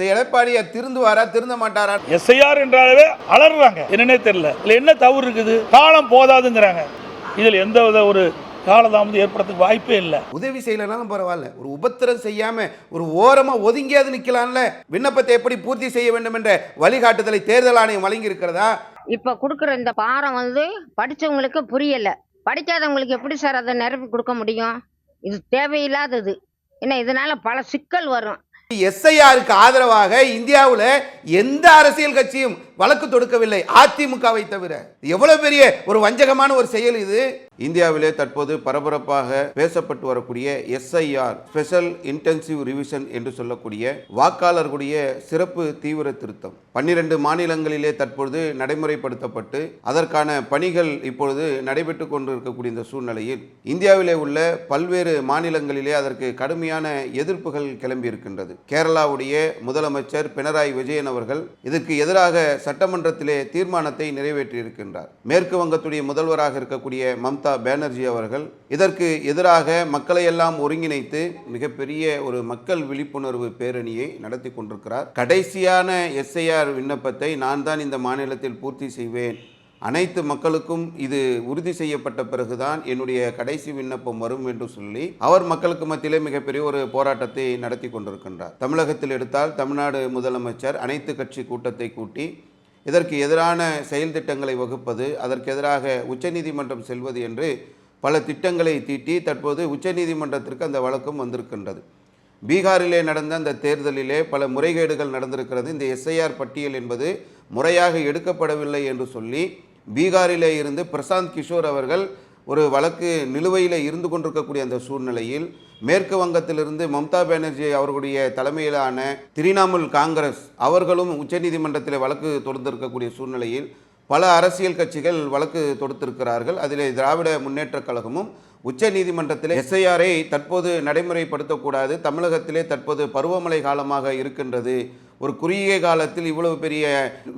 இந்த எடப்பாடியார் திருந்துவாரா திருந்த மாட்டாரா எஸ்ஐஆர் என்றாலே அலறாங்க என்னன்னே தெரியல. இதுல என்ன தவறு இருக்குது? காலம் போதாதுங்கிறாங்க. இதில் எந்த வித ஒரு காலதாமதம் ஏற்படுறதுக்கு வாய்ப்பே இல்லை. உதவி செய்யலைனாலும் பரவாயில்ல. ஒரு உபத்திரம் செய்யாம ஒரு ஓரமா ஒதுங்கியாவது நிக்கலாம்ல. விண்ணப்பத்தை எப்படி பூர்த்தி செய்ய வேண்டும் என்ற வழிகாட்டுதலை தேர்தல் ஆணையம் வழங்கி இருக்கிறதா இப்போ கொடுக்குற இந்த பாரம் வந்து படித்தவங்களுக்கு புரியலை. படிக்காதவங்களுக்கு எப்படி சார் அதை நிரப்பி கொடுக்க முடியும்? இது தேவையில்லாதது. ஏன்னா இதனால பல சிக்கல் வரும். எஸ்ஐஆருக்கு ஆதரவாக இந்தியாவில் எந்த அரசியல் கட்சியும் வழக்கு தொடுக்கவில்லை அதிமுகவை தவிர. எவ்வளவு பெரிய ஒரு வஞ்சகமான ஒரு செயல் இது? இந்தியாவிலே தற்போது பரபரப்பாக பேசப்பட்டு வரக்கூடிய எஸ்ஐஆர் ஸ்பெஷல் இன்டென்சிவ் ரிவிஷன் என்று சொல்லக்கூடிய வாக்காளர்களுடைய சிறப்பு தீவிர திருத்தம். பன்னிரண்டு மாநிலங்களிலே தற்பொழுது நடைமுறைப்படுத்தப்பட்டு அதற்கான பணிகள் இப்பொழுது நடைபெற்று கொண்டு இருக்கக்கூடிய இந்த சூழ்நிலையில் இந்தியாவிலே உள்ள பல்வேறு மாநிலங்களிலே அதற்கு கடுமையான எதிர்ப்புகள் கிளம்பி இருக்கின்றது கேரளாவுடைய முதலமைச்சர் பினராயி விஜயன் அவர்கள் இதற்கு எதிராக சட்டமன்றத்திலே தீர்மானத்தை நிறைவேற்றியிருக்கின்றார். மேற்கு வங்கத்துடைய முதல்வராக இருக்கக்கூடிய மம்தா பானர்ஜி அவர்கள் இதற்கு எதிராக மக்களை எல்லாம் ஒருங்கிணைத்து மிகப்பெரிய ஒரு மக்கள் விழிப்புணர்வு பேரணியை நடத்தி கொண்டிருக்கிறார். கடைசியான எஸ்ஐஆர் விண்ணப்பத்தை நான் தான் இந்த மாநிலத்தில் பூர்த்தி செய்வேன். அனைத்து மக்களுக்கும் இது உறுதி செய்யப்பட்ட பிறகுதான் என்னுடைய கடைசி விண்ணப்பம் வரும் என்று சொல்லி அவர் மக்களுக்கு மத்தியிலே மிகப்பெரிய ஒரு போராட்டத்தை நடத்தி கொண்டிருக்கின்றார். தமிழகத்தில் எடுத்தால் தமிழ்நாடு முதலமைச்சர் அனைத்து கட்சி கூட்டத்தை கூட்டி இதற்கு எதிரான செயல் திட்டங்களை வகுப்பது அதற்கு எதிராக உச்சநீதிமன்றம் செல்வது என்று பல திட்டங்களை தீட்டி தற்போது உச்சநீதிமன்றத்திற்கு அந்த வழக்கம் வந்திருக்கின்றது. பீகாரிலே நடந்த அந்த தேர்தலிலே பல முறைகேடுகள் நடந்திருக்கிறது. இந்த எஸ்ஐஆர் பட்டியல் என்பது முறையாக எடுக்கப்படவில்லை என்று சொல்லி பீகாரிலே இருந்து பிரசாந்த் கிஷோர் அவர்கள் ஒரு வழக்கு நிலுவையில் இருந்து கொண்டிருக்கக்கூடிய அந்த சூழ்நிலையில் மேற்கு வங்கத்திலிருந்து மம்தா பானர்ஜி அவர்களுடைய தலைமையிலான திரிணாமுல் காங்கிரஸ் அவர்களும் உச்சநீதிமன்றத்தில் வழக்கு தொடுத்திருக்கக்கூடிய சூழ்நிலையில் பல அரசியல் கட்சிகள் வழக்கு தொடுத்திருக்கிறார்கள். அதில் திராவிட முன்னேற்றக் கழகமும் உச்ச நீதிமன்றத்தில் எஸ்ஐஆரை தற்போது நடைமுறைப்படுத்தக்கூடாது. தமிழகத்திலே தற்போது பருவமழை காலமாக இருக்கின்றது. ஒரு குறுகிய காலத்தில் இவ்வளவு பெரிய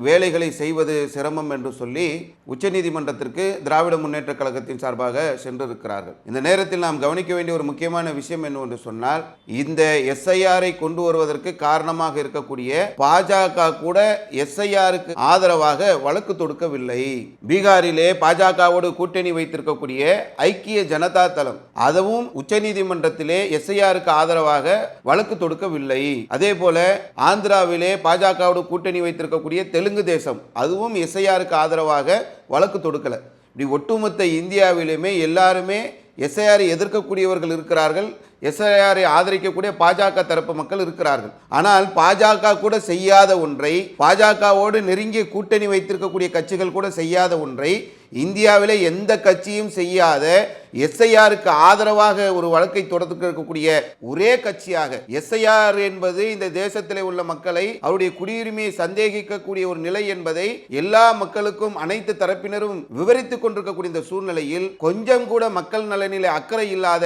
வேலைகளை செய்வது சிரமம் என்று சொல்லி உச்சநீதிமன்றத்திற்கு திராவிட முன்னேற்ற கழகத்தின் சார்பாக சென்றிருக்கிறார்கள். இந்த நேரத்தில் நாம் கவனிக்க வேண்டிய ஒரு முக்கியமான விஷயம் என்னவென்று சொன்னால் இந்த எஸ்ஐஆரை கொண்டு வருவதற்கு காரணமாக இருக்கக்கூடிய பாஜக கூட எஸ்ஐஆருக்கு ஆதரவாக வழக்கு தொடுக்கவில்லை. பீகாரிலே பாஜகவோடு கூட்டணி வைத்திருக்கக்கூடிய ஐக்கிய ஜனதா தளம் அதுவும் உச்சநீதிமன்றத்திலே எஸ்ஐஆருக்கு ஆதரவாக வழக்கு தொடுக்கவில்லை. அதே போல ஆந்திராவில் பாஜகவோடு கூட்டணி வைத்திருக்கக்கூடிய தெலுங்கு தேசம். அதுவும் எஸ்ஐஆருக்கு ஆதரவாக வழக்கு தொடுக்கல. இப்படி ஒட்டுமொத்த இந்தியாவிலுமே எல்லாருமே எஸ்ஐஆரை எதிர்க்கக்கூடியவர்கள் இருக்கிறார்கள். எஸ்ஐஆரை ஆதரிக்கக்கூடிய பாஜக தரப்பு மக்கள் இருக்கிறார்கள். ஆனால் பாஜக கூட செய்யாத ஒன்றை பாஜகவோடு நெருங்கிய கூட்டணி வைத்திருக்கக்கூடிய கட்சிகள் கூட செய்யாத ஒன்றை இந்தியாவிலே எந்த கட்சியும் செய்யாத எஸ்ஐஆருக்கு ஆதரவாக ஒரு வழக்கை தொடர்ந்து இருக்கக்கூடிய ஒரே கட்சியாக எஸ்ஐஆர் என்பது இந்த தேசத்தில் உள்ள மக்களை அவருடைய குடியுரிமையை சந்தேகிக்கக்கூடிய ஒரு நிலை என்பதை எல்லா மக்களுக்கும் அனைத்து தரப்பினரும் விவரித்துக் கொண்டிருக்கக்கூடிய இந்த சூழ்நிலையில் கொஞ்சம் கூட மக்கள் நலனிலே அக்கறை இல்லாத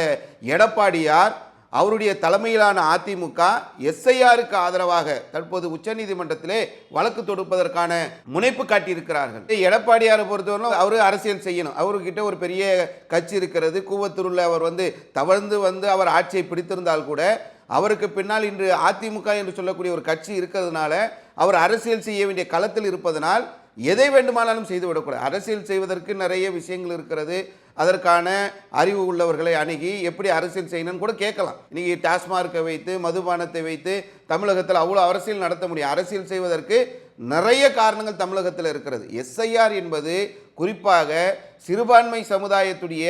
எடப்பாடியார் அவருடைய தலைமையிலான அதிமுக எஸ்ஐஆருக்கு ஆதரவாக தற்போது உச்சநீதிமன்றத்திலே வழக்கு தொடுப்பதற்கான முனைப்பு காட்டியிருக்கிறார்கள். எடப்பாடியாரை பொறுத்தவரை அவர் அரசியல் செய்யணும். அவர்கிட்ட ஒரு பெரிய கட்சி இருக்கிறது. கூவத்தூரில் அவர் வந்து தவழ்ந்து வந்து அவர் ஆட்சியை பிடித்திருந்தால் கூட அவருக்கு பின்னால் இன்று அதிமுக என்று சொல்லக்கூடிய ஒரு கட்சி இருக்கிறதுனால அவர் அரசியல் செய்ய வேண்டிய களத்தில் இருப்பதனால் எதை வேண்டுமானாலும் செய்துவிடக்கூடாது. அரசியல் செய்வதற்கு நிறைய விஷயங்கள் இருக்கிறது. அதற்கான அறிவு உள்ளவர்களை அணுகி எப்படி அரசியல் செய்யணும்னு கூட கேட்கலாம். இன்றைக்கி டாஸ்மார்க்கை வைத்து மதுபானத்தை வைத்து தமிழகத்தில் அவ்வளோ அரசியல் நடத்த முடியும். அரசியல் செய்வதற்கு நிறைய காரணங்கள் தமிழகத்தில் இருக்கிறது. எஸ்ஐஆர் என்பது குறிப்பாக சிறுபான்மை சமுதாயத்துடைய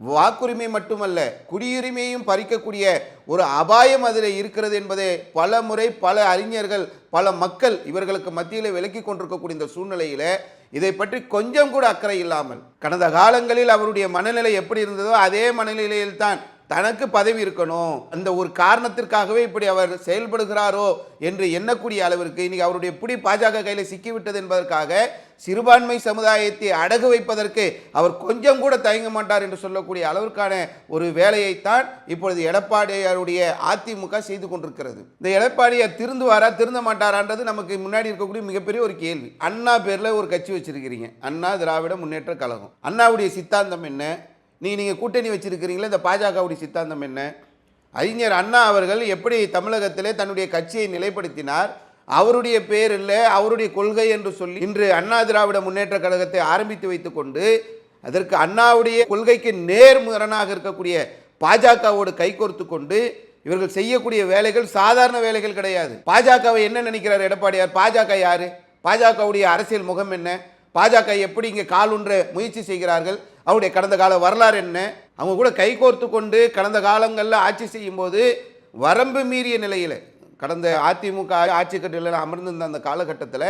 வாக்குரிமை மட்டுமல்ல குடியுரிமையும் பறிக்கக்கூடிய ஒரு அபாயம் அதில் இருக்கிறது என்பதை பல முறை பல அறிஞர்கள் பல மக்கள் இவர்களுக்கு மத்தியில் விலக்கி கொண்டிருக்கக்கூடிய இந்த சூழ்நிலையில் இதை பற்றி கொஞ்சம் கூட அக்கறை இல்லாமல் கடந்த காலங்களில் அவருடைய மனநிலை எப்படி இருந்ததோ அதே மனநிலையில்தான் தனக்கு பதவி இருக்கணும். அந்த ஒரு காரணத்திற்காகவே இப்படி அவர் செயல்படுகிறாரோ என்று எண்ணக்கூடிய அளவிற்கு இன்னைக்கு அவருடைய பிடி பாஜக கையில் சிக்கிவிட்டது என்பதற்காக சிறுபான்மை சமுதாயத்தை அடகு வைப்பதற்கு அவர் கொஞ்சம் கூட தயங்க மாட்டார் என்று சொல்லக்கூடிய அளவிற்கான ஒரு வேலையைத்தான் இப்பொழுது எடப்பாடியாருடைய அதிமுக செய்து கொண்டிருக்கிறது. இந்த எடப்பாடியார் திருந்துவாரா திருந்த மாட்டாரான்றது நமக்கு முன்னாடி இருக்கக்கூடிய மிகப்பெரிய ஒரு கேள்வி. அண்ணா பேரில் ஒரு கட்சி வச்சிருக்கிறீங்க. அண்ணா திராவிட முன்னேற்ற கழகம். அண்ணாவுடைய சித்தாந்தம் என்ன? நீ நீங்கள் கூட்டணி வச்சுருக்கிறீங்களே இந்த பாஜகவுடைய சித்தாந்தம் என்ன? அறிஞர் அண்ணா அவர்கள் எப்படி தமிழகத்திலே தன்னுடைய கட்சியை நிலைப்படுத்தினார்? அவருடைய பேர் இல்லை அவருடைய கொள்கை என்று சொல்லி இன்று அண்ணா திராவிட முன்னேற்ற கழகத்தை ஆரம்பித்து வைத்துக்கொண்டு அதற்கு அண்ணாவுடைய கொள்கைக்கு நேர்முரணாக இருக்கக்கூடிய பாஜகவோடு கைகோர்த்து கொண்டு இவர்கள் செய்யக்கூடிய வேலைகள் சாதாரண வேலைகள் கிடையாது. பாஜகவை என்ன நினைக்கிறார் எடப்பாடியார்? பாஜக யாரு? பாஜகவுடைய அரசியல் முகம் என்ன? பாஜக எப்படி இங்கே காலுன்ற முயற்சி செய்கிறார்கள்? அவருடைய கடந்த கால வரலாறு என்ன? அவங்க கூட கைகோர்த்து கொண்டு கடந்த காலங்களில் ஆட்சி செய்யும்போது வரம்பு மீறிய நிலையில் கடந்த அதிமுக ஆட்சி கட்டில அமர்ந்திருந்த அந்த காலகட்டத்தில்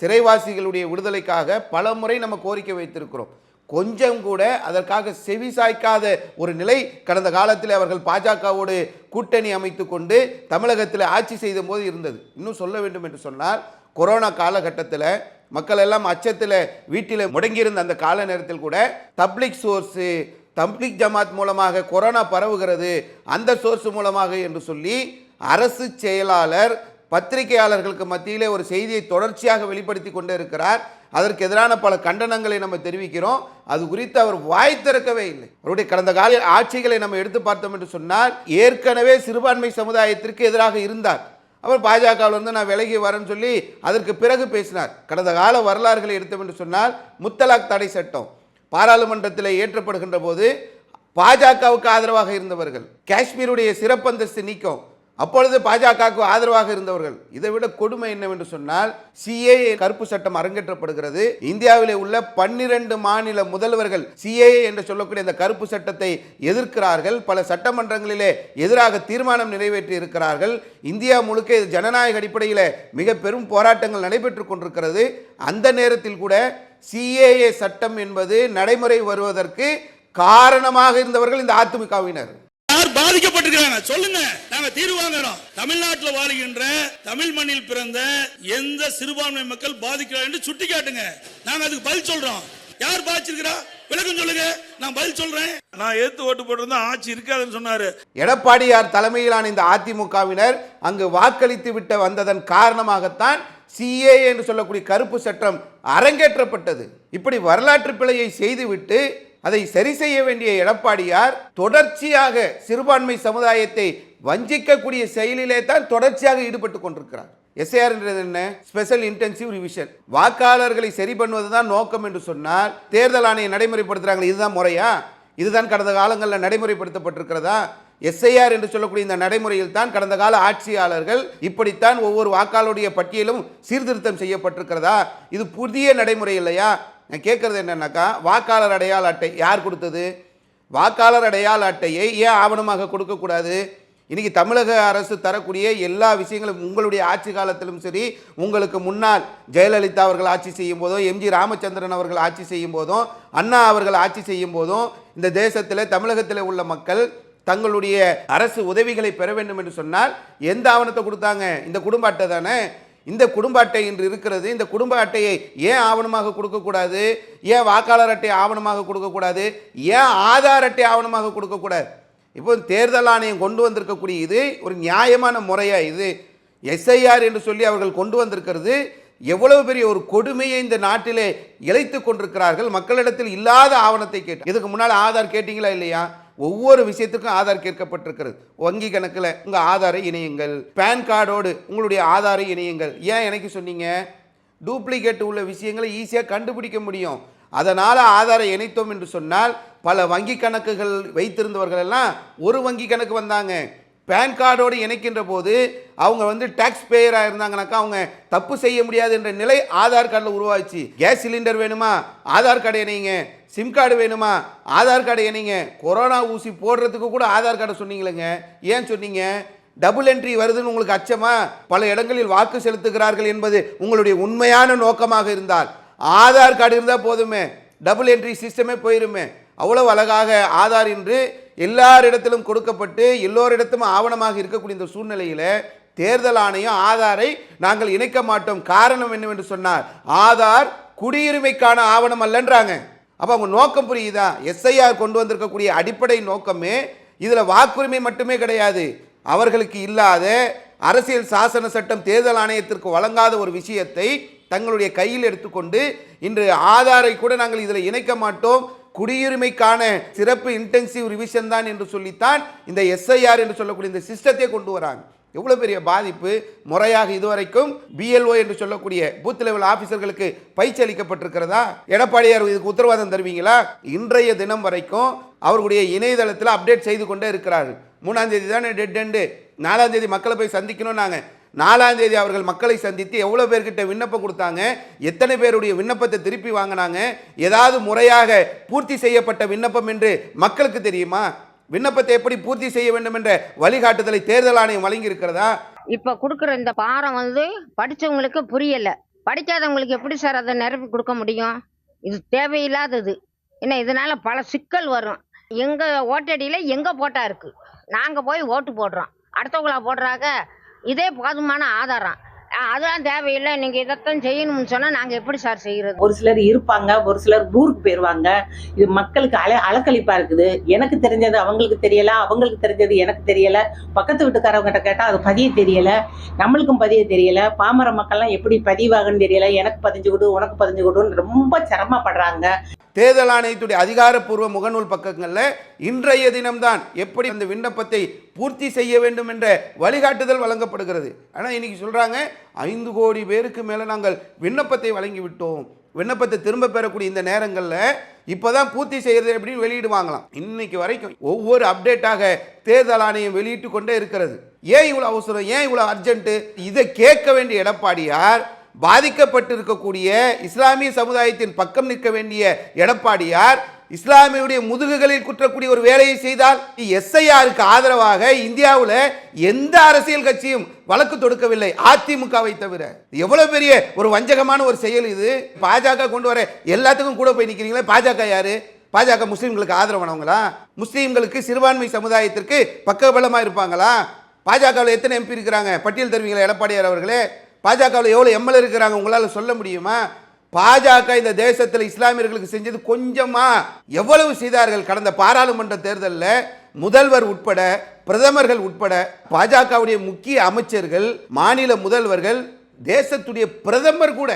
சிறைவாசிகளுடைய விடுதலைக்காக பல முறை நம்ம கோரிக்கை வைத்திருக்கிறோம். கொஞ்சம் கூட அதற்காக செவி சாய்க்காத ஒரு நிலை கடந்த காலத்தில் அவர்கள் பாஜகவோடு கூட்டணி அமைத்து கொண்டு தமிழகத்தில் ஆட்சி செய்த போது இருந்தது. இன்னும் சொல்ல வேண்டும் என்று சொன்னால் கொரோனா காலகட்டத்தில் மக்கள் எல்லாம் அச்சத்தில் வீட்டில் முடங்கியிருந்த அந்த கால நேரத்தில் கூட தப்ளிக் சோர்ஸு தப்ளிக் ஜமாத் மூலமாக கொரோனா பரவுகிறது அந்த சோர்ஸ் மூலமாக என்று சொல்லி அரசு செயலாளர் பத்திரிகையாளர்களுக்கு மத்தியிலே ஒரு செய்தியை தொடர்ச்சியாக வெளிப்படுத்தி கொண்டே இருக்கிறார். அதற்கு எதிரான பல கண்டனங்களை நம்ம தெரிவிக்கிறோம். அது குறித்து அவர் வாய் திறக்கவே இல்லை. அவருடைய கடந்த கால ஆட்சிகளை நம்ம எடுத்து பார்த்தோம் என்று சொன்னால் ஏற்கனவே சிறுபான்மை சமுதாயத்திற்கு எதிராக இருந்தார். அவர் பாஜகவில் வந்து நான் விலகி வரேன்னு சொல்லி அதற்கு பிறகு பேசினார். கடந்த கால வரலாறுகளை எடுத்தோம் என்று சொன்னால் முத்தலாக் தடை சட்டம் பாராளுமன்றத்தில் ஏற்றப்படுகின்ற போது பாஜகவுக்கு ஆதரவாக இருந்தவர்கள் காஷ்மீருடைய சிறப்பந்தஸ்து நீக்கம் அப்பொழுது பாஜகவுக்கு ஆதரவாக இருந்தவர்கள் இதை விட கொடுமை என்னவென்று சொன்னால் சிஏஏ கருப்பு சட்டம் அரங்கேற்றப்படுகிறது. இந்தியாவிலே உள்ள பன்னிரண்டு மாநில முதல்வர்கள் சிஏஏ என்று சொல்லக்கூடிய இந்த கருப்பு சட்டத்தை எதிர்க்கிறார்கள். பல சட்டமன்றங்களிலே எதிராக தீர்மானம் நிறைவேற்றி இருக்கிறார்கள். இந்தியா முழுக்க இது ஜனநாயக அடிப்படையில் மிக பெரும் போராட்டங்கள் நடைபெற்று கொண்டிருக்கிறது. அந்த நேரத்தில் கூட சிஏஏ சட்டம் என்பது நடைமுறை வருவதற்கு காரணமாக இருந்தவர்கள் இந்த அதிமுகவினர். யார் பாதிக்கப்பட்டிருக்கிறாங்க? சொல்லுங்க. நாங்க தீர்வு வாங்குறோம். தமிழ்நாட்டுல வாழ்கின்ற தமிழ் மண்ணில் பிறந்த எந்த சிறுபான்மை மக்கள் பாதிக்கிறார் என்று சுட்டி காட்டுங்க. நாங்க அதுக்கு பதில் சொல்றோம். யார் பாதிச்சிருக்கிறா? விளக்கம் சொல்லுங்க. நான் பதில் சொல்றேன். நான் ஏத்து ஓட்டு போட்டிருந்தா ஆட்சி இருக்காதுன்னு சொன்னாரு. எடப்பாடியார் தலைமையிலான இந்த அதிமுகவினர் அங்கு வாக்களித்து விட்டு வந்ததன் காரணமாகத்தான் சிஏ என்று சொல்லக்கூடிய கருப்பு சட்டம் அரங்கேற்றப்பட்டது. இப்படி வரலாற்று பிழையை செய்துவிட்டு அதை சரி செய்ய வேண்டிய எடப்பாடியார் தொடர்ச்சியாக சிறுபான்மை சமுதாயத்தை வஞ்சிக்கக்கூடிய செயலிலே தான் தொடர்ச்சியாக ஈடுபட்டு கொண்டிருக்கிறார். எஸ்ஐஆர் என்றது என்ன? ஸ்பெஷல் இன்டென்சிவ் ரிவிஷன் வாக்காளர்களை சரி பண்ணுவது தான் நோக்கம் என்று சொன்னால் தேர்தல் ஆணையம் நடைமுறைப்படுத்துகிறாங்க இதுதான் முறையா? இதுதான் கடந்த காலங்களில் நடைமுறைப்படுத்தப்பட்டிருக்கிறதா? எஸ்ஐஆர் என்று சொல்லக்கூடிய இந்த நடைமுறையில் தான் கடந்த கால ஆட்சியாளர்கள் இப்படித்தான் ஒவ்வொரு வாக்காளருடைய பட்டியலும் சீர்திருத்தம் செய்யப்பட்டிருக்கிறதா? இது புதிய நடைமுறை இல்லையா? நான் கேட்குறது என்னென்னாக்கா வாக்காளர் அடையாள அட்டை யார் கொடுத்தது? வாக்காளர் அடையாள அட்டையை ஏன் ஆவணமாக கொடுக்கக்கூடாது? இன்றைக்கி தமிழக அரசு தரக்கூடிய எல்லா விஷயங்களும் உங்களுடைய ஆட்சி காலத்திலும் சரி உங்களுக்கு முன்னால் ஜெயலலிதா அவர்கள் ஆட்சி செய்யும் போதும் எம்ஜி ராமச்சந்திரன் அவர்கள் ஆட்சி செய்யும் போதும் அண்ணா அவர்கள் ஆட்சி செய்யும் போதும் இந்த தேசத்தில் தமிழகத்தில் உள்ள மக்கள் தங்களுடைய அரசு உதவிகளை பெற வேண்டும் என்று சொன்னால் எந்த ஆவணத்தை கொடுத்தாங்க? இந்த குடும்ப அட்டை தானே? இந்த குடும்ப அட்டை இன்று இருக்கிறது. இந்த குடும்ப அட்டையை ஏன் ஆவணமாக கொடுக்கக்கூடாது ஏன் வாக்காளர் அட்டை ஆவணமாக கொடுக்கக்கூடாது ஏன் ஆதார் அட்டை ஆவணமாக கொடுக்கக்கூடாது இப்போ தேர்தல் ஆணையம் கொண்டு வந்திருக்கக்கூடிய இது ஒரு நியாயமான முறையாக இது. எஸ்ஐஆர் என்று சொல்லி அவர்கள் கொண்டு வந்திருக்கிறது. எவ்வளவு பெரிய ஒரு கொடுமையை இந்த நாட்டிலே இழைத்து கொண்டிருக்கிறார்கள். மக்களிடத்தில் இல்லாத ஆவணத்தை கேட்டு. இதுக்கு முன்னால் ஆதார் கேட்டீங்களா இல்லையா? ஒவ்வொரு விஷயத்துக்கும் ஆதார் கேட்கப்பட்டிருக்கிறது. வங்கி கணக்கில் உங்கள் ஆதாரை இணையுங்கள். பேன் கார்டோடு உங்களுடைய ஆதாரை இணையுங்கள். ஏன் எனக்கு சொன்னீங்க? டூப்ளிகேட் உள்ள விஷயங்களை ஈஸியாக கண்டுபிடிக்க முடியும். அதனால் ஆதாரை இணைத்தோம் என்று சொன்னால் பல வங்கி கணக்குகள் வைத்திருந்தவர்கள் எல்லாம் ஒரு வங்கி கணக்கு வந்தாங்க. பேன் கார்டோடு இணைக்கின்ற போது அவங்க வந்து டேக்ஸ் பேயராக இருந்தாங்கனாக்கா அவங்க தப்பு செய்ய முடியாது என்ற நிலை ஆதார் கார்டில் உருவாச்சு. கேஸ் சிலிண்டர் வேணுமா? ஆதார் கார்டு இணைங்க. சிம் கார்டு வேணுமா? ஆதார் கார்டு இணைங்க. கொரோனா ஊசி போடுறதுக்கு கூட ஆதார் கார்டை சொன்னீங்களேங்க. ஏன் சொன்னீங்க? டபுள் என்ட்ரி வருதுன்னு உங்களுக்கு அச்சமா? பல இடங்களில் வாக்கு செலுத்துகிறார்கள் என்பது உங்களுடைய உண்மையான நோக்கமாக இருந்தால். ஆதார் கார்டு இருந்தால் போதுமே. டபுள் என்ட்ரி சிஸ்டமே போயிருமே. அவ்வளவு அழகாக ஆதார் என்று எல்லாரிடத்திலும் கொடுக்கப்பட்டு எல்லோரிடத்தும் ஆவணமாக இருக்கக்கூடிய இந்த சூழ்நிலையில் தேர்தல் ஆணையம் ஆதாரை நாங்கள் இணைக்க மாட்டோம். காரணம் என்னவென்று சொன்னார் ஆதார் குடியுரிமைக்கான ஆவணம் அல்லன்றாங்க. அப்போ அவங்க நோக்கம் புரியுதா? எஸ்ஐஆர் கொண்டு வந்திருக்கக்கூடிய அடிப்படை நோக்கமே இதில் வாக்குரிமை மட்டுமே கிடையாது. அவர்களுக்கு இல்லாத அரசியல் சாசன சட்டம் தேர்தல் ஆணையத்திற்கு வழங்காத ஒரு விஷயத்தை தங்களுடைய கையில் எடுத்துக்கொண்டு இன்று ஆதாரை கூட நாங்கள் இதில் இணைக்க மாட்டோம். குடியுரிமைக்கான சிறப்பு இன்டென்சிவ் ரிவிஷன் தான் என்று சொல்லித்தான் இந்த எஸ்ஐஆர் என்று சொல்லக்கூடிய இந்த சிஸ்டத்தை கொண்டு வராங்க. எவ்வளோ பெரிய பாதிப்பு? முறையாக இதுவரைக்கும் பிஎல்ஓ என்று சொல்லக்கூடிய பூத் லெவல் ஆஃபீஸர்களுக்கு பயிற்சி அளிக்கப்பட்டிருக்கிறதா? எடப்பாடியார் இதுக்கு உத்தரவாதம் தருவீங்களா? இன்றைய தினம் வரைக்கும் அவர்களுடைய இணையதளத்தில் அப்டேட் செய்து கொண்டே இருக்கிறார்கள். மூணாம் தேதி தானே டெட் எண்டு நாலாம் தேதி மக்களை போய் சந்திக்கணும் நாங்கள் நாலாம் தேதி அவர்கள் மக்களை சந்தித்து எவ்வளோ பேர்கிட்ட விண்ணப்பம் கொடுத்தாங்க எத்தனை பேருடைய விண்ணப்பத்தை திருப்பி வாங்கினாங்க ஏதாவது முறையாக பூர்த்தி செய்யப்பட்ட விண்ணப்பம் என்று மக்களுக்கு தெரியுமா? விண்ணப்பத்தை எப்படி பூர்த்தி செய்ய வேண்டும் என்ற வழிகாட்டுதலை தேர்தல் ஆணையம் வழங்கி இருக்கிறதா இப்போ கொடுக்குற இந்த பாரம் வந்து படித்தவங்களுக்கு புரியலை. படிக்காதவங்களுக்கு எப்படி சார் அதை நிரப்பி கொடுக்க முடியும்? இது தேவையில்லாதது. என்ன இதனால பல சிக்கல் வரும். எங்கள் ஓட்டடியில் எங்கள் போட்டா இருக்கு? நாங்கள் போய் ஓட்டு போடுறோம். அடுத்தவங்களா போடுறாங்க. இதே போதுமான ஆதாரம். அதெல்லாம் தேவையில்லை. நீங்கள் இதைத்தான் செய்யணும்னு சொன்னால் நாங்கள் எப்படி சார் செய்கிறது ஒரு சிலர் இருப்பாங்க ஒரு சிலர் ஊருக்கு போயிருவாங்க. இது மக்களுக்கு அல அலக்கழிப்பாக இருக்குது. எனக்கு தெரிஞ்சது அவங்களுக்கு தெரியல. அவங்களுக்கு தெரிஞ்சது எனக்கு தெரியல. பக்கத்து வீட்டுக்காரவங்கிட்ட கேட்டா அது பதிய தெரியல. நம்மளுக்கும் பதிய தெரியல. பாமர மக்கள்லாம் எப்படி பதிவாகன்னு தெரியல. எனக்கு பதிஞ்சு கொடு உனக்கு பதிஞ்சு கொடுன்னு ரொம்ப சிரமப்படுறாங்க. தேர்தல் ஆணையத்துடைய அதிகாரப்பூர்வ முகநூல் பக்கங்களில் இன்றைய தினம்தான் எப்படி அந்த விண்ணப்பத்தை பூர்த்தி செய்ய வேண்டும் என்ற வழிகாட்டுதல் வழங்கப்படுகிறது. ஆனால் இன்னைக்கு சொல்கிறாங்க ஐந்து கோடி பேருக்கு மேலே நாங்கள் விண்ணப்பத்தை வழங்கி விட்டோம் விண்ணப்பத்தை திரும்ப பெறக்கூடிய இந்த நேரங்களில் இப்போ தான் பூர்த்தி செய்கிறது அப்படின்னு வெளியிடுவாங்களாம். இன்னைக்கு வரைக்கும் ஒவ்வொரு அப்டேட்டாக தேர்தல் ஆணையம் வெளியிட்டு கொண்டே இருக்கிறது. ஏன் இவ்வளோ அவசரம்? ஏன் இவ்வளோ அர்ஜென்ட்டு? இதை கேட்க வேண்டிய எடப்பாடியார் பாதிக்கப்பட்டிருக்கக்கூடிய இஸ்லாமிய சமுதாயத்தின் பக்கம் நிற்க வேண்டிய எடப்பாடியார் இஸ்லாமியுடைய முதுகுகளில் குற்றக்கூடிய ஒரு வேலையை செய்தால் எஸ்ஐஆருக்கு ஆதரவாக இந்தியாவில் எந்த அரசியல் கட்சியும் வழக்கு தொடுக்கவில்லை அதிமுகவை தவிர. எவ்வளவு பெரிய ஒரு வஞ்சகமான ஒரு செயல் இது. பாஜக கொண்டு வர எல்லாத்துக்கும் கூட போய் நிற்கிறீங்களே பாஜக யாரு? பாஜக முஸ்லீம்களுக்கு ஆதரவானவங்களா? முஸ்லீம்களுக்கு சிறுபான்மை சமுதாயத்திற்கு பக்கபலமாக இருப்பாங்களா? பாஜகவில் எத்தனை எம்பி இருக்கிறாங்க? பட்டியல் தருவீங்களா எடப்பாடியார் அவர்களே? பாஜகவில் எவ்வளோ எம்எல்ஏ இருக்கிறாங்க உங்களால் சொல்ல முடியுமா? பாஜக இந்த தேசத்தில் இஸ்லாமியர்களுக்கு செஞ்சது கொஞ்சமா எவ்வளவு செய்தார்கள்? கடந்த பாராளுமன்ற தேர்தலில் முதல்வர் உட்பட பிரதமர்கள் உட்பட பாஜகவுடைய முக்கிய அமைச்சர்கள் மாநில முதல்வர்கள் தேசத்துடைய பிரதமர் கூட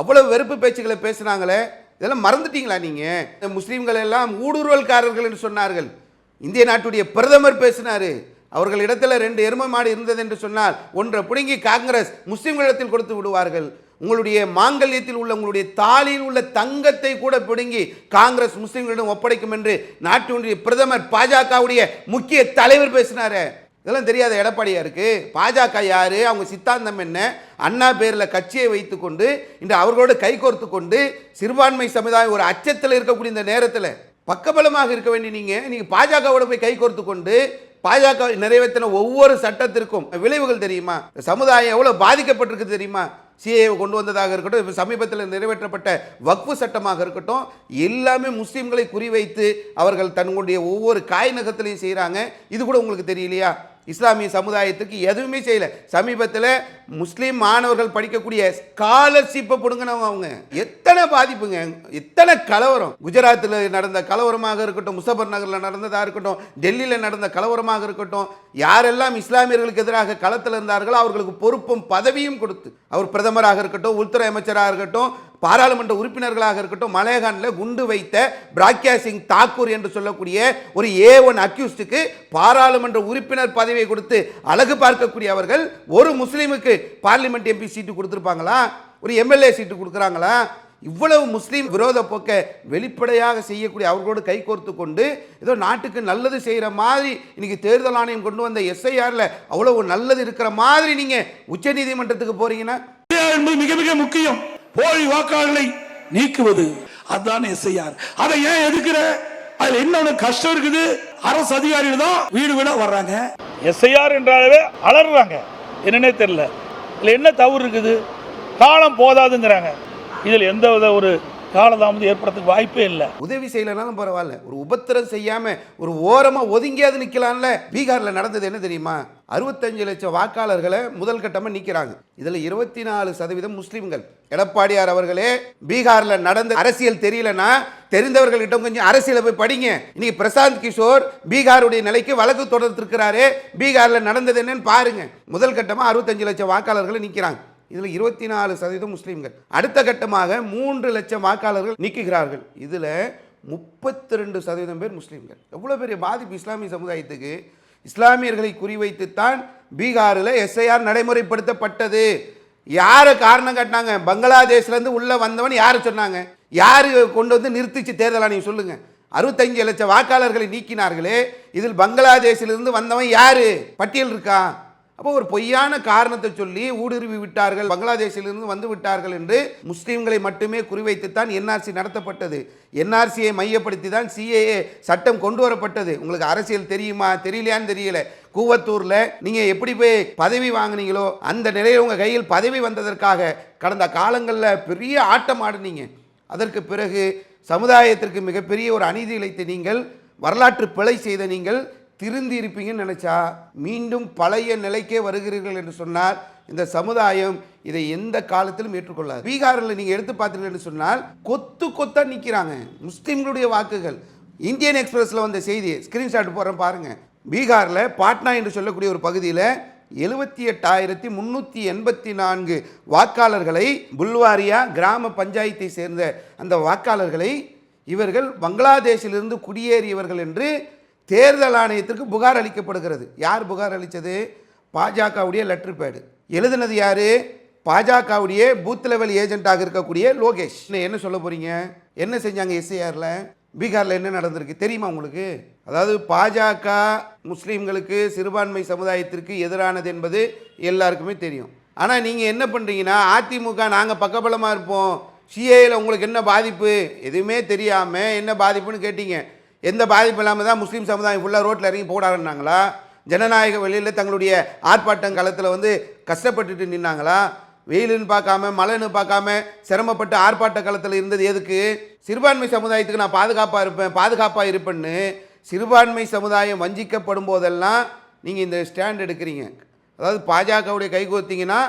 அவ்வளவு வெறுப்பு பேச்சுக்களை பேசுனாங்களே. இதெல்லாம் மறந்துட்டீங்களா நீங்கள் முஸ்லீம்கள் எல்லாம் ஊடுருவல்காரர்கள் என்று சொன்னார்கள். இந்திய நாட்டுடைய பிரதமர் பேசினாரு. அவர்கள் இடத்துல ரெண்டு எருமை மாடு இருந்தது என்று சொன்னால் ஒன்றை பிடுங்கி காங்கிரஸ் முஸ்லீம்களிடத்தில் கொடுத்து விடுவார்கள். உங்களுடைய மாங்கல்யத்தில் உள்ள உங்களுடைய தாலியில் உள்ள தங்கத்தை கூட பிடுங்கி காங்கிரஸ் முஸ்லீம்களிடம் ஒப்படைக்கும் என்று நாட்டினுடைய பிரதமர் பாஜகவுடைய முக்கிய தலைவர் பேசினாரே. இதெல்லாம் தெரியாத எடப்பாடியாருக்கு பாஜக யாரு? அவங்க சித்தாந்தம் என்ன? அண்ணா பேரில் கட்சியை வைத்துக்கொண்டு இன்று அவர்களோடு கைகோர்த்து கொண்டு சிறுபான்மை சமுதாயம் ஒரு அச்சத்தில் இருக்கக்கூடிய இந்த நேரத்தில் பக்கபலமாக இருக்க வேண்டிய நீங்கள் நீங்கள் பாஜகவோட போய் கைகோர்த்து கொண்டு பாஜக நிறைவேற்றின ஒவ்வொரு சட்டத்திற்கும் விளைவுகள் தெரியுமா? சமுதாயம் எவ்வளோ பாதிக்கப்பட்டிருக்கு தெரியுமா? சிஏ கொண்டு வந்ததாக இருக்கட்டும் இப்போ சமீபத்தில் நிறைவேற்றப்பட்ட வக்ஃபு சட்டமாக இருக்கட்டும் எல்லாமே முஸ்லீம்களை குறிவைத்து அவர்கள் தன்னுடைய ஒவ்வொரு காய் நகத்திலையும் செய்கிறாங்க இது கூட உங்களுக்கு தெரியலையா? இஸ்லாமிய சமுதாயத்துக்கு எதுவுமே செய்யலை. சமீபத்தில் முஸ்லீம் மாணவர்கள் படிக்கக்கூடிய ஸ்காலர்ஷிப்பை பிடுங்கினவங்க அவங்க. எத்தனை பாதிப்புங்க. எத்தனை கலவரம். குஜராத்தில் நடந்த கலவரமாக இருக்கட்டும் முசபர் நகரில் நடந்ததாக இருக்கட்டும் டெல்லியில் நடந்த கலவரமாக இருக்கட்டும் யாரெல்லாம் இஸ்லாமியர்களுக்கு எதிராக களத்தில் இருந்தார்களோ அவர்களுக்கு பொறுப்பும் பதவியும் கொடுத்து அவர் பிரதமராக இருக்கட்டும் உள்துறை அமைச்சராக இருக்கட்டும் பாராளுமன்ற உறுப்பினர்களாக இருக்கட்டும் மலேகானில் குண்டு வைத்த பிராக்யா சிங் தாக்கூர் என்று சொல்லக்கூடிய ஒரு ஏ ஒன் அக்யூஸ்டுக்கு பாராளுமன்ற உறுப்பினர் பதவியை கொடுத்து அழகு பார்க்கக்கூடிய அவர்கள் ஒரு முஸ்லீமுக்கு பார்லிமெண்ட் எம்பி சீட்டு கொடுத்துருப்பாங்களா? ஒரு எம்எல்ஏ சீட்டு கொடுக்குறாங்களா? இவ்வளவு முஸ்லீம் விரோத போக்கை வெளிப்படையாக செய்யக்கூடிய அவர்களோடு கைகோர்த்து கொண்டு ஏதோ நாட்டுக்கு நல்லது செய்கிற மாதிரி இன்னைக்கு தேர்தல் ஆணையம் கொண்டு வந்த எஸ்ஐஆரில் அவ்வளவு நல்லது இருக்கிற மாதிரி நீங்கள் உச்சநீதிமன்றத்துக்கு போகிறீங்கன்னா என்பது மிக மிக முக்கியம். போலி வாக்காளர்களை நீக்குவது. அதுதான் எஸ்ஐஆர். அதை ஏன் எதுக்குற? அதுல உனக்கு கஷ்டம் இருக்குது. அரசு அதிகாரிகள் தான் வீடு வீடா வர்றாங்க. எஸ்ஐஆர் என்றாலே அலறுறாங்க. என்னன்னே தெரியல. இதில் என்ன தவறு இருக்குது? காலம் போதாதுங்கிறாங்க. இதில் எந்த வித ஒரு காலதாமதம் ஏற்படுறதுக்கு வாய்ப்பே இல்லை. உதவி செய்யலைனாலும் பரவாயில்ல. ஒரு உபத்திரம் செய்யாம ஒரு ஓரமா ஒதுங்கியாவது நிக்கலாம்ல. பீகார்ல நடந்தது என்ன தெரியுமா? அறுபத்தஞ்சு லட்சம் வாக்காளர்களை முதல் கட்டமாக நிற்கிறாங்க இதில் இருபத்தி நாலு சதவீதம் முஸ்லீம்கள். எடப்பாடியார் அவர்களே பீகாரில் நடந்த அரசியல் தெரியலனா தெரிந்தவர்கள்கிட்ட கொஞ்சம் அரசியலை போய் படிங்க. இன்னைக்கு பிரசாந்த் கிஷோர் பீகாருடைய நிலைக்கு வழக்கு தொடர்ந்திருக்கிறாரு பீகாரில் நடந்தது என்னன்னு பாருங்க. முதல் கட்டமாக அறுபத்தஞ்சு லட்சம் வாக்காளர்களை நிற்கிறாங்க இதில் இருபத்தி நாலு சதவீதம் முஸ்லீம்கள். அடுத்த கட்டமாக மூன்று லட்சம் வாக்காளர்கள் நீக்குகிறார்கள். இதில் முப்பத்தி ரெண்டு சதவீதம் பேர் முஸ்லீம்கள். எவ்வளோ பெரிய பாதிப்பு இஸ்லாமிய சமுதாயத்துக்கு. இஸ்லாமியர்களை குறிவைத்துத்தான் பீகாரில் எஸ்ஐஆர் நடைமுறைப்படுத்தப்பட்டது. யாரை காரணம் காட்டினாங்க? பங்களாதேஷ்லேருந்து உள்ளே வந்தவன் யார் சொன்னாங்க? யார் கொண்டு வந்து நிறுத்திச்சு தேர்தல் ஆணையம் சொல்லுங்கள் அறுபத்தஞ்சு லட்சம் வாக்காளர்களை நீக்கினார்களே. இதில் பங்களாதேஷிலிருந்து வந்தவன் யார்? பட்டியல் இருக்கா? அப்போ ஒரு பொய்யான காரணத்தை சொல்லி ஊடுருவி விட்டார்கள் பங்களாதேஷிலிருந்து வந்து விட்டார்கள் என்று முஸ்லீம்களை மட்டுமே குறிவைத்துத்தான் என்ஆர்சி நடத்தப்பட்டது. என்ஆர்சியை மையப்படுத்தி தான் சிஏஏ சட்டம் கொண்டு வரப்பட்டது உங்களுக்கு அரசியல் தெரியுமா? தெரியலையான்னு தெரியல. கூவத்தூரில் நீங்கள் எப்படி போய் பதவி வாங்குனீங்களோ அந்த நிலையில் உங்கள் கையில் பதவி வந்ததற்காக கடந்த காலங்களில் பெரிய ஆட்டம் ஆடுனீங்க. அதற்கு பிறகு சமுதாயத்திற்கு மிகப்பெரிய ஒரு அநீதி இழைத்து நீங்கள் வரலாற்று பிழை செய்த நீங்கள் திருந்தி இருப்பீங்கன்னு நினச்சா மீண்டும் பழைய நிலைக்கே வருகிறீர்கள் என்று சொன்னால் இந்த சமுதாயம் இதை எந்த காலத்திலும் ஏற்றுக்கொள்ளாது. பீகாரில் நீங்கள் எடுத்து பார்த்தீங்கன்னு சொன்னால் கொத்து கொத்தாக நிற்கிறாங்க முஸ்லீம்களுடைய வாக்குகள். இந்தியன் எக்ஸ்பிரஸில் வந்த செய்தி ஸ்க்ரீன்ஷாட் போகிறேன் பாருங்கள் பீகாரில் பாட்னா என்று சொல்லக்கூடிய ஒரு பகுதியில் எழுபத்தி எட்டாயிரத்தி முந்நூற்றி எண்பத்தி நான்கு வாக்காளர்களை புல்வாரியா கிராம பஞ்சாயத்தை சேர்ந்த அந்த வாக்காளர்களை இவர்கள் பங்களாதேஷிலிருந்து குடியேறியவர்கள் என்று தேர்தல் ஆணையத்திற்கு புகார் அளிக்கப்படுகிறது. யார் புகார் அளித்தது? பாஜகவுடைய லெட்டர் பேடு எழுதுனது யார்? பாஜகவுடைய பூத் லெவல் ஏஜென்ட்டாக இருக்கக்கூடிய லோகேஷ். என்ன சொல்ல போகிறீங்க என்ன செஞ்சாங்க எஸ்ஐஆரில் பீகாரில் என்ன நடந்திருக்கு? தெரியுமா உங்களுக்கு? அதாவது பாஜக முஸ்லீம்களுக்கு சிறுபான்மை சமுதாயத்திற்கு எதிரானது என்பது எல்லாருக்குமே தெரியும். ஆனால் நீங்கள் என்ன பண்ணுறீங்கன்னா அதிமுக நாங்கள் பக்கபலமாக இருப்போம். சிஏயில் உங்களுக்கு என்ன பாதிப்பு? எதுவுமே தெரியாமல் என்ன பாதிப்புன்னு கேட்டீங்க. எந்த பாதிப்பு இல்லாமல் தான் முஸ்லீம் சமுதாயம் ஃபுல்லாக ரோட்டில் இறங்கி போடாருன்னாங்களா ஜனநாயக வெளியில் தங்களுடைய ஆர்ப்பாட்டம் களத்தில் வந்து கஷ்டப்பட்டுட்டு நின்னாங்களா? வெயிலுன்னு பார்க்காம மழைன்னு பார்க்காம சிரமப்பட்டு ஆர்ப்பாட்ட களத்தில் இருந்தது எதுக்கு? சிறுபான்மை சமுதாயத்துக்கு நான் பாதுகாப்பாக இருப்பேன் பாதுகாப்பாக இருப்பேன்னு சிறுபான்மை சமுதாயம் வஞ்சிக்கப்படும் போதெல்லாம் நீங்கள் இந்த ஸ்டாண்ட் எடுக்கிறீங்க. அதாவது பாஜகவுடைய கை கோர்த்தீங்கன்னா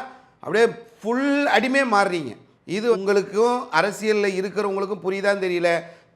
அப்படியே ஃபுல் அடிமை மாறுறீங்க. இது உங்களுக்கும் அரசியலில் இருக்கிறவங்களுக்கும் புரியுதான்னு தெரியல.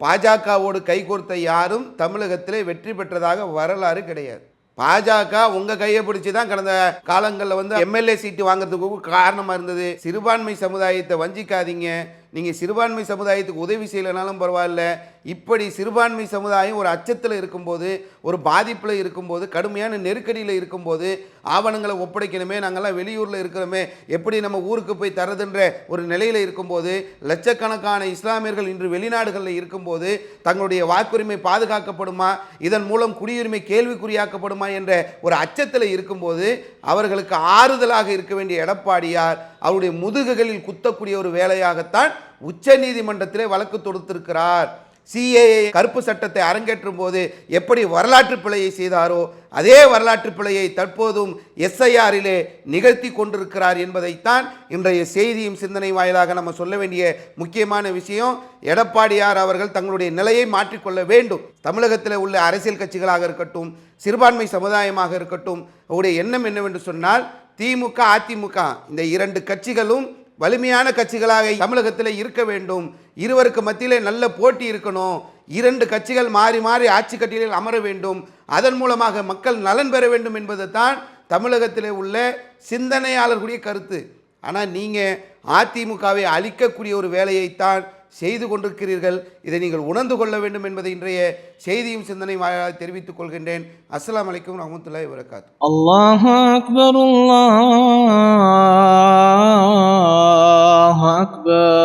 பாஜகவோடு கைகோர்த்த யாரும் தமிழகத்திலே வெற்றி பெற்றதாக வரலாறு கிடையாது. பாஜக உங்க கையை பிடிச்சி தான் கடந்த காலங்களில் வந்து எம்எல்ஏ சீட்டு வாங்குறதுக்கு காரணமாக இருந்தது. சிறுபான்மை சமுதாயத்தை வஞ்சிக்காதீங்க. நீங்கள் சிறுபான்மை சமுதாயத்துக்கு உதவி செய்யலைனாலும் பரவாயில்ல. இப்படி சிறுபான்மை சமுதாயம் ஒரு அச்சத்தில் இருக்கும்போது ஒரு பாதிப்பில் இருக்கும்போது கடுமையான நெருக்கடியில் இருக்கும்போது ஆவணங்களை ஒப்படைக்கணுமே நாங்கள்லாம் வெளியூரில் இருக்கிறோமே எப்படி நம்ம ஊருக்கு போய் தரதுன்ற ஒரு நிலையில் இருக்கும்போது லட்சக்கணக்கான இஸ்லாமியர்கள் இன்று வெளிநாடுகளில் இருக்கும்போது தங்களுடைய வாக்குரிமை பாதுகாக்கப்படுமா இதன் மூலம் குடியுரிமை கேள்விக்குறியாக்கப்படுமா என்ற ஒரு அச்சத்தில் இருக்கும்போது அவர்களுக்கு ஆறுதலாக இருக்க வேண்டிய எடப்பாடியார் அவருடைய முதுகுகளில் குத்தக்கூடிய ஒரு வேலையாகத்தான் உச்ச நீதிமன்றத்திலே வழக்கு தொடுத்திருக்கிறார். சிஏஏ கருப்பு சட்டத்தை அரங்கேற்றும் போது எப்படி வரலாற்று பிழையை செய்தாரோ அதே வரலாற்று பிழையை தற்போதும் எஸ்ஐஆரிலே நிகழ்த்தி கொண்டிருக்கிறார் என்பதைத்தான் இன்றைய செய்தியும் சிந்தனை வாயிலாக நம்ம சொல்ல வேண்டிய முக்கியமான விஷயம். எடப்பாடியார் அவர்கள் தங்களுடைய நிலையை மாற்றிக்கொள்ள வேண்டும். தமிழகத்தில் உள்ள அரசியல் கட்சிகளாக இருக்கட்டும் சிறுபான்மை சமுதாயமாக இருக்கட்டும் அவருடைய எண்ணம் என்னவென்று சொன்னால் திமுக அதிமுக இந்த இரண்டு கட்சிகளும் வலிமையான கட்சிகளாக தமிழகத்தில் இருக்க வேண்டும். இருவருக்கு மத்தியிலே நல்ல போட்டி இருக்கணும். இரண்டு கட்சிகள் மாறி மாறி ஆட்சி கட்டிலில் அமர வேண்டும். அதன் மூலமாக மக்கள் நலன் பெற வேண்டும் என்பது தான் தமிழகத்தில் உள்ள சிந்தனையாளர்களுடைய கருத்து. ஆனால் நீங்கள் அதிமுகவை அழிக்கக்கூடிய ஒரு வேலையைத்தான் செய்து கொண்டிருக்கிறீர்கள். இதை நீங்கள் உணர்ந்து கொள்ள வேண்டும் என்பதை இன்றைய செய்தியும் சிந்தனை வாயாக தெரிவித்துக் கொள்கின்றேன். அஸ்லாம் அலைக்கும் ரஹமத்துல்லாய் வரகாத் அல்லாஹ் அக்பர் அல்லாஹ் அக்பர்.